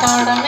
తోడమే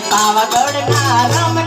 એ પાવાગઢના રમનારા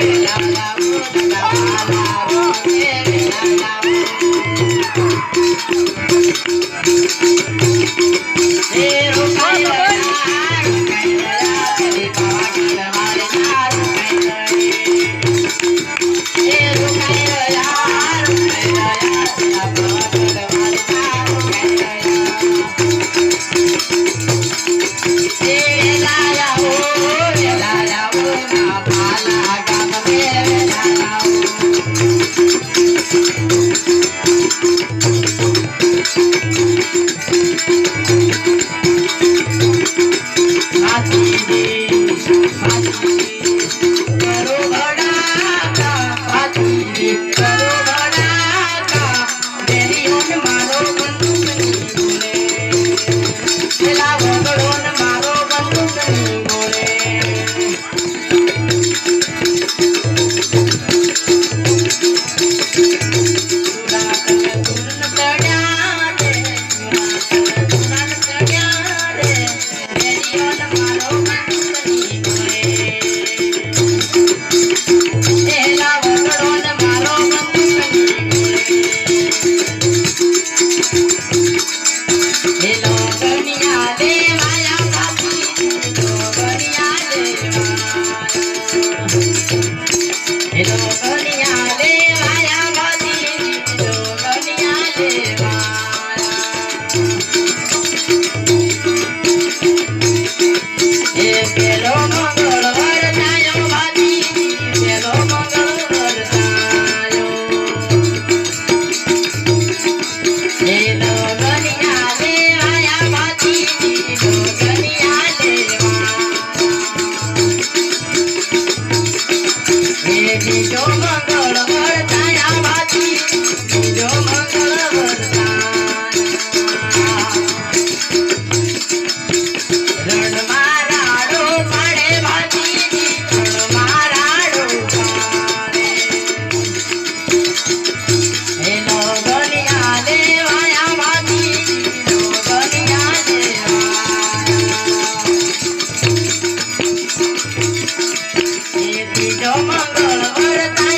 વેલાયા હો Thank you. Ahora está